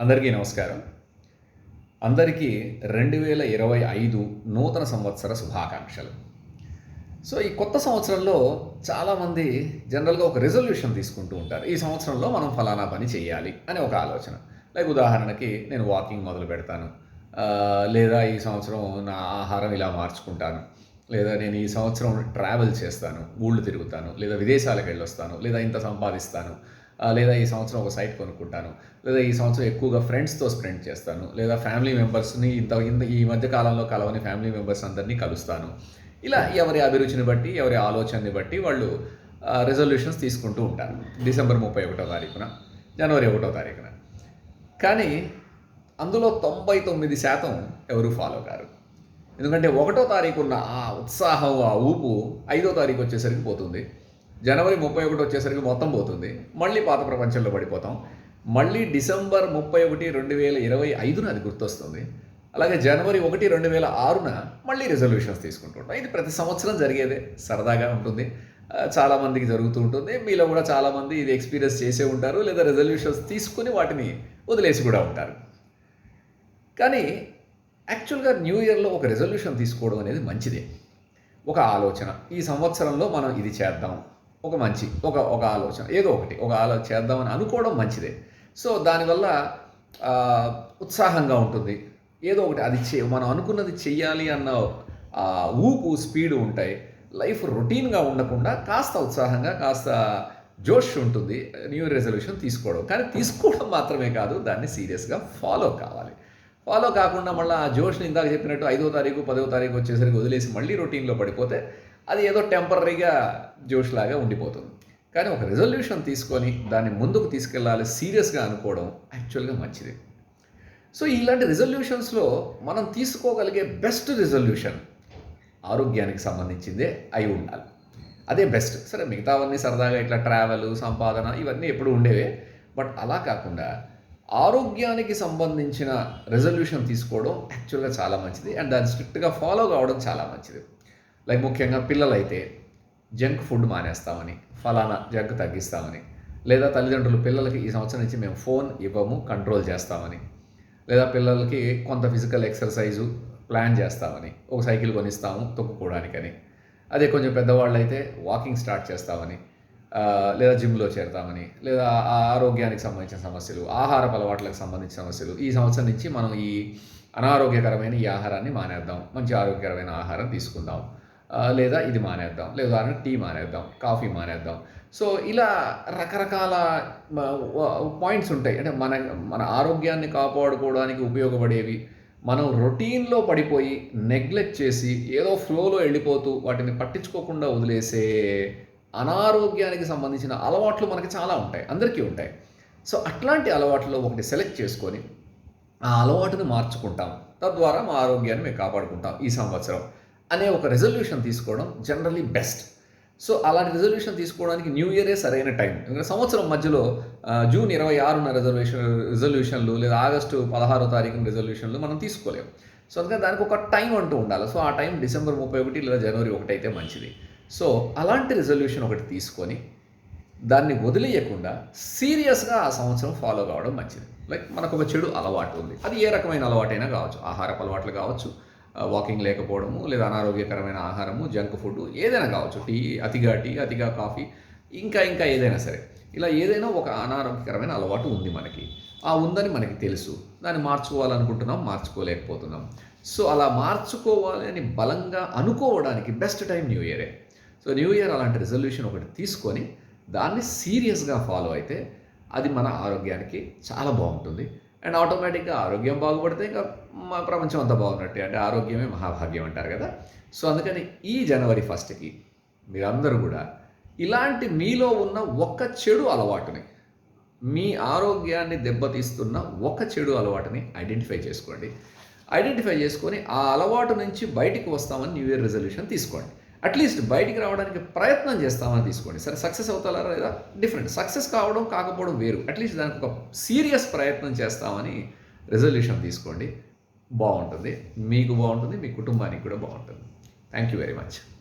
అందరికీ నమస్కారం. అందరికీ రెండు వేల ఇరవై ఐదు నూతన సంవత్సర శుభాకాంక్షలు. సో ఈ కొత్త సంవత్సరంలో చాలామంది జనరల్గా ఒక రెజల్యూషన్ తీసుకుంటూ ఉంటారు. ఈ సంవత్సరంలో మనం ఫలానా పని చేయాలి అని ఒక ఆలోచన. లైక్ ఉదాహరణకి నేను వాకింగ్ మొదలు పెడతాను. లేదా ఈ సంవత్సరం నా ఆహారం ఇలా మార్చుకుంటాను. లేదా నేను ఈ సంవత్సరం ట్రావెల్ చేస్తాను. ఊళ్ళు తిరుగుతాను. లేదా విదేశాలకు వెళ్ళొస్తాను. లేదా ఇంత సంపాదిస్తాను. లేదా ఈ సంవత్సరం ఒక సైట్ కొనుక్కుంటాను లేదా ఈ సంవత్సరం ఎక్కువగా ఫ్రెండ్స్తో స్పెండ్ చేస్తాను లేదా ఫ్యామిలీ మెంబర్స్ని ఇంత ఇంత ఈ మధ్య కాలంలో కలవని ఫ్యామిలీ మెంబర్స్ అందరినీ కలుస్తాను. ఇలా ఎవరి అభిరుచిని బట్టి ఎవరి ఆలోచనని బట్టి వాళ్ళు రెజల్యూషన్స్ తీసుకుంటూ ఉంటారు. డిసెంబర్ ముప్పై ఒకటో తారీఖున జనవరి ఒకటో తారీఖున. కానీ అందులో తొంభై తొమ్మిది శాతం ఎవరు ఫాలో కారు. ఎందుకంటే ఒకటో తారీఖున్న ఆ ఉత్సాహం ఆ ఊపు ఐదో తారీఖు వచ్చేసరికి పోతుంది. జనవరి ముప్పై ఒకటి వచ్చేసరికి మొత్తం పోతుంది. మళ్ళీ పాత ప్రపంచంలో పడిపోతాం. మళ్ళీ డిసెంబర్ ముప్పై ఒకటి రెండు వేల ఇరవై ఐదున అది గుర్తొస్తుంది. అలాగే జనవరి ఒకటి రెండు వేల ఆరున మళ్ళీ రెజల్యూషన్స్ తీసుకుంటుంటాం ఇది ప్రతి సంవత్సరం జరిగేదే. సరదాగా ఉంటుంది. చాలామందికి జరుగుతూ ఉంటుంది. మీలో కూడా చాలామంది ఇది ఎక్స్పీరియన్స్ చేసే ఉంటారు లేదా రెజల్యూషన్స్ తీసుకుని వాటిని వదిలేసి కూడా ఉంటారు. కానీ యాక్చువల్గా న్యూ ఇయర్లో ఒక రెజల్యూషన్ తీసుకోవడం అనేది మంచిదే. ఒక ఆలోచన. ఈ సంవత్సరంలో మనం ఇది చేద్దాం. ఒక మంచి ఒక ఒక ఆలోచన. ఏదో ఒకటి ఒక ఆలోచన చేద్దామని అనుకోవడం మంచిదే. సో దానివల్ల ఉత్సాహంగా ఉంటుంది. ఏదో ఒకటి అది చే మనం అనుకున్నది చెయ్యాలి అన్న ఊపు స్పీడ్ ఉంటాయి. లైఫ్ రొటీన్గా ఉండకుండా కాస్త ఉత్సాహంగా కాస్త జోష్ ఉంటుంది. న్యూ రెజల్యూషన్ తీసుకోవడం. కానీ తీసుకోవడం మాత్రమే కాదు దాన్ని సీరియస్గా ఫాలో కావాలి. ఫాలో కాకుండా మళ్ళీ ఆ జోష్ని ఇందాక చెప్పినట్టు ఐదో తారీఖు పదో తారీఖు వచ్చేసరికి వదిలేసి మళ్ళీ రొటీన్లో పడిపోతే అది ఏదో టెంపరీగా జోష్ లాగా ఉండిపోతుంది. కానీ ఒక రెజల్యూషన్ తీసుకొని దాన్ని ముందుకు తీసుకెళ్ళాలి సీరియస్గా అనుకోవడం యాక్చువల్గా మంచిది. సో ఇలాంటి రిజల్యూషన్స్లో మనం తీసుకోగలిగే బెస్ట్ రిజల్యూషన్ ఆరోగ్యానికి సంబంధించిందే అయి ఉండాలి. అదే బెస్ట్ సరే మిగతావన్నీ సరదాగా ఇట్లా ట్రావెల్ సంపాదన ఇవన్నీ ఎప్పుడు ఉండేవే. బట్ అలా కాకుండా ఆరోగ్యానికి సంబంధించిన రెజల్యూషన్ తీసుకోవడం యాక్చువల్గా చాలా మంచిది. అండ్ దాన్ని స్ట్రిక్ట్గా ఫాలో కావడం చాలా మంచిది. లైక్ ముఖ్యంగా పిల్లలైతే జంక్ ఫుడ్ మానేస్తామని ఫలానా జంక్ తగ్గిస్తామని లేదా తల్లిదండ్రులు పిల్లలకి ఈ సంవత్సరం నుంచి మేము ఫోన్ ఇవ్వము కంట్రోల్ చేస్తామని లేదా పిల్లలకి కొంత ఫిజికల్ ఎక్సర్సైజు ప్లాన్ చేస్తామని ఒక సైకిల్ కొనిస్తాము తొక్కుకోవడానికని. అదే కొంచెం పెద్దవాళ్ళు అయితే వాకింగ్ స్టార్ట్ చేస్తామని లేదా జిమ్లో చేరతామని లేదా ఆ ఆరోగ్యానికి సంబంధించిన సమస్యలు ఆహారపు అలవాట్లకు సంబంధించిన సమస్యలు ఈ సంవత్సరం నుంచి మనం ఈ అనారోగ్యకరమైన ఈ ఆహారాన్ని మానేద్దాం మంచి ఆరోగ్యకరమైన ఆహారం తీసుకుందాం. లేదా ఇది మానేద్దాం లేదా ఉదాహరణకు టీ మానేద్దాం కాఫీ మానేద్దాం. సో ఇలా రకరకాల పాయింట్స్ ఉంటాయి. అంటే మన మన ఆరోగ్యాన్ని కాపాడుకోవడానికి ఉపయోగపడేవి మనం రొటీన్లో పడిపోయి నెగ్లెక్ట్ చేసి ఏదో ఫ్లోలో వెళ్ళిపోతూ వాటిని పట్టించుకోకుండా వదిలేసే అనారోగ్యానికి సంబంధించిన అలవాట్లు మనకి చాలా ఉంటాయి. అందరికీ ఉంటాయి. సో అట్లాంటి అలవాట్లో ఒకటి సెలెక్ట్ చేసుకొని ఆ అలవాటుని మార్చుకుంటాం. తద్వారా మా ఆరోగ్యాన్ని మేము కాపాడుకుంటాం ఈ సంవత్సరం. అనే ఒక రెజల్యూషన్ తీసుకోవడం జనరలీ బెస్ట్ సో అలాంటి రిజర్వేషన్ తీసుకోవడానికి న్యూ ఇయరే సరైన టైం ఎందుకంటే సంవత్సరం మధ్యలో జూన్ ఇరవై ఆరున రిజర్వేషన్ రిజల్యూషన్లు లేదా ఆగస్టు పదహారో తారీఖున రిజల్యూషన్లు మనం తీసుకోలేము. సో అందుకని దానికి ఒక టైం అంటూ ఉండాలి. సో ఆ టైం డిసెంబర్ ముప్పై ఒకటి లేదా జనవరి ఒకటి అయితే మంచిది. సో అలాంటి రిజల్యూషన్ ఒకటి తీసుకొని దాన్ని వదిలేయకుండా సీరియస్గా ఆ సంవత్సరం ఫాలో కావడం మంచిది. లైక్ మనకు ఒక చెడు అలవాటు ఉంది. అది ఏ రకమైన అలవాటైనా కావచ్చు. ఆహారపు అలవాట్లు కావచ్చు. వాకింగ్ లేకపోవడము లేదా అనారోగ్యకరమైన ఆహారము జంక్ ఫుడ్ ఏదైనా కావచ్చు. టీ అతిగా టీ అతిగా కాఫీ ఇంకా ఇంకా ఏదైనా సరే. ఇలా ఏదైనా ఒక అనారోగ్యకరమైన అలవాటు ఉంది మనకి. ఆ ఉందని మనకి తెలుసు. దాన్ని మార్చుకోవాలనుకుంటున్నాం మార్చుకోలేకపోతున్నాం. సో అలా మార్చుకోవాలి అని బలంగా అనుకోవడానికి బెస్ట్ టైం న్యూ ఇయరే. సో న్యూ ఇయర్ అలాంటి రిజల్యూషన్ ఒకటి తీసుకొని దాన్ని సీరియస్గా ఫాలో అయితే అది మన ఆరోగ్యానికి చాలా బాగుంటుంది. అండ్ ఆటోమేటిక్గా ఆరోగ్యం బాగుపడితే ఇంకా మా ప్రపంచం అంతా బాగున్నట్టే. అంటే ఆరోగ్యమే మహాభాగ్యం అంటారు కదా. సో అందుకని ఈ జనవరి ఫస్ట్కి మీరందరూ కూడా ఇలాంటి మీలో ఉన్న ఒక్క చెడు అలవాటుని మీ ఆరోగ్యాన్ని దెబ్బతీస్తున్న ఒక చెడు అలవాటుని ఐడెంటిఫై చేసుకోండి. ఐడెంటిఫై చేసుకొని ఆ అలవాటు నుంచి బయటికి వస్తామని న్యూ ఇయర్ రెజల్యూషన్ తీసుకోండి. అట్లీస్ట్ బయటికి రావడానికి ప్రయత్నం చేస్తామని తీసుకోండి. సరే సక్సెస్ అవుతారా లేదా? డిఫరెంట్ సక్సెస్ కావడం కాకపోవడం వేరు. అట్లీస్ట్ దానికి ఒక సీరియస్ ప్రయత్నం చేస్తామని రెజల్యూషన్ తీసుకోండి. బాగుంటుంది. మీకు బాగుంటుంది మీ కుటుంబానికి కూడా బాగుంటుంది. Thank you very much